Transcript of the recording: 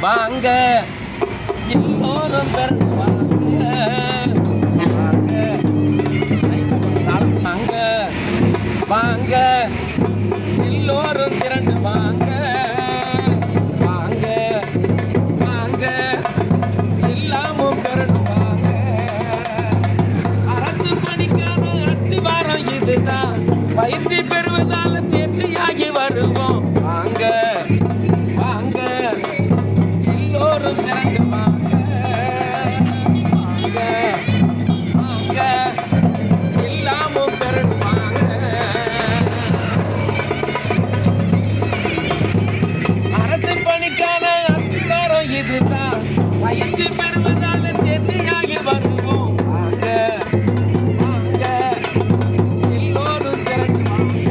வாங்க. எல்லோரும் பிறந்து வாங்க. வாங்க. வாங்க வாங்க எல்லோரும் திரண்டு வாங்க. வாங்க. வாங்க. எல்லாமும் பிறண்டு வாங்க. அரசு பணிக்கான அஸ்திவாரம் இதுதான். பயிற்சி பெறுவதால் தேர்ச்சியாகி வருவோம் பயிற்சி பெறுவதால தேர்ச்சியாகி வருவோம் வாங்க வாங்க எல்லோரும் திரண்டு வாங்க